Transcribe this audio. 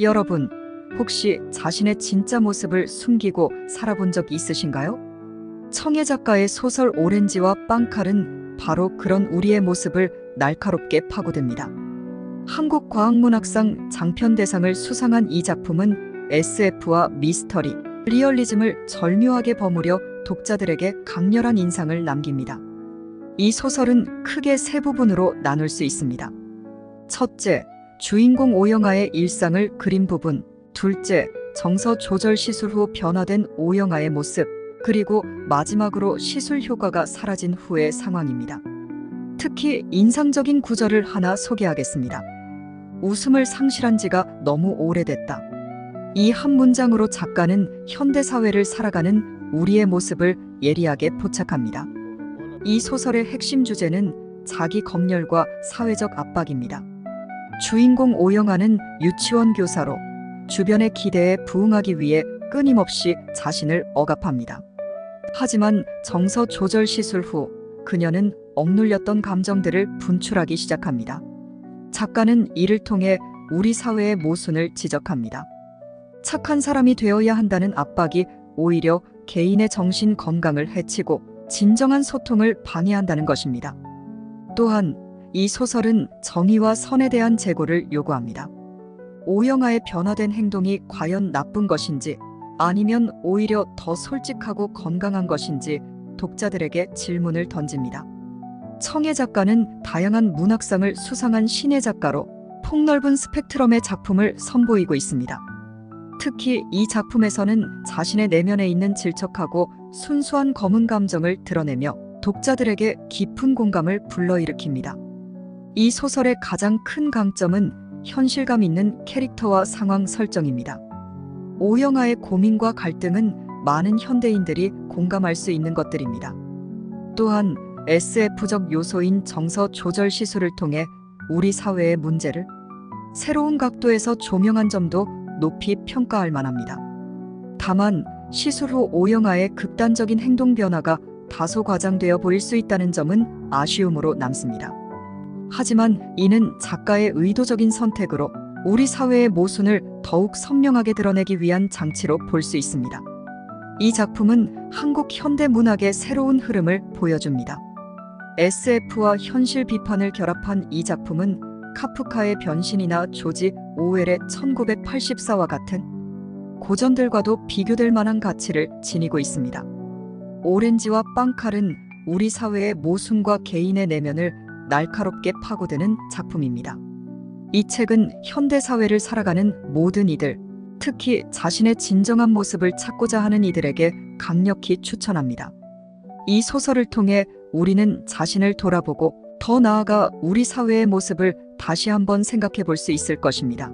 여러분, 혹시 자신의 진짜 모습을 숨기고 살아본 적 있으신가요? 청해 작가의 소설 오렌지와 빵칼은 바로 그런 우리의 모습을 날카롭게 파고듭니다. 한국과학문학상 장편대상을 수상한 이 작품은 SF와 미스터리, 리얼리즘을 절묘하게 버무려 독자들에게 강렬한 인상을 남깁니다. 이 소설은 크게 세 부분으로 나눌 수 있습니다. 첫째, 주인공 오영아의 일상을 그린 부분. 둘째, 정서 조절 시술 후 변화된 오영아의 모습. 그리고 마지막으로 시술 효과가 사라진 후의 상황입니다. 특히 인상적인 구절을 하나 소개하겠습니다. 웃음을 상실한 지가 너무 오래됐다. 이 한 문장으로 작가는 현대 사회를 살아가는 우리의 모습을 예리하게 포착합니다. 이 소설의 핵심 주제는 자기 검열과 사회적 압박입니다. 주인공 오영아는 유치원 교사로 주변의 기대에 부응하기 위해 끊임없이 자신을 억압합니다. 하지만 정서 조절 시술 후 그녀는 억눌렸던 감정들을 분출하기 시작합니다. 작가는 이를 통해 우리 사회의 모순을 지적합니다. 착한 사람이 되어야 한다는 압박이 오히려 개인의 정신 건강을 해치고 진정한 소통을 방해한다는 것입니다. 또한 이 소설은 정의와 선에 대한 재고를 요구합니다. 오영아의 변화된 행동이 과연 나쁜 것인지 아니면 오히려 더 솔직하고 건강한 것인지 독자들에게 질문을 던집니다. 청해 작가는 다양한 문학상을 수상한 신의 작가로 폭넓은 스펙트럼의 작품을 선보이고 있습니다. 특히 이 작품에서는 자신의 내면에 있는 질척하고 순수한 검은 감정을 드러내며 독자들에게 깊은 공감을 불러일으킵니다. 이 소설의 가장 큰 강점은 현실감 있는 캐릭터와 상황 설정입니다. 오영아의 고민과 갈등은 많은 현대인들이 공감할 수 있는 것들입니다. 또한 SF적 요소인 정서 조절 시술을 통해 우리 사회의 문제를 새로운 각도에서 조명한 점도 높이 평가할 만합니다. 다만 시술 후 오영아의 극단적인 행동 변화가 다소 과장되어 보일 수 있다는 점은 아쉬움으로 남습니다. 하지만 이는 작가의 의도적인 선택으로 우리 사회의 모순을 더욱 선명하게 드러내기 위한 장치로 볼 수 있습니다. 이 작품은 한국 현대 문학의 새로운 흐름을 보여줍니다. SF와 현실 비판을 결합한 이 작품은 카프카의 변신이나 조지 오웰의 1984와 같은 고전들과도 비교될 만한 가치를 지니고 있습니다. 오렌지와 빵칼은 우리 사회의 모순과 개인의 내면을 날카롭게 파고드는 작품입니다. 이 책은 현대 사회를 살아가는 모든 이들, 특히 자신의 진정한 모습을 찾고자 하는 이들에게 강력히 추천합니다. 이 소설을 통해 우리는 자신을 돌아보고 더 나아가 우리 사회의 모습을 다시 한번 생각해 볼 수 있을 것입니다.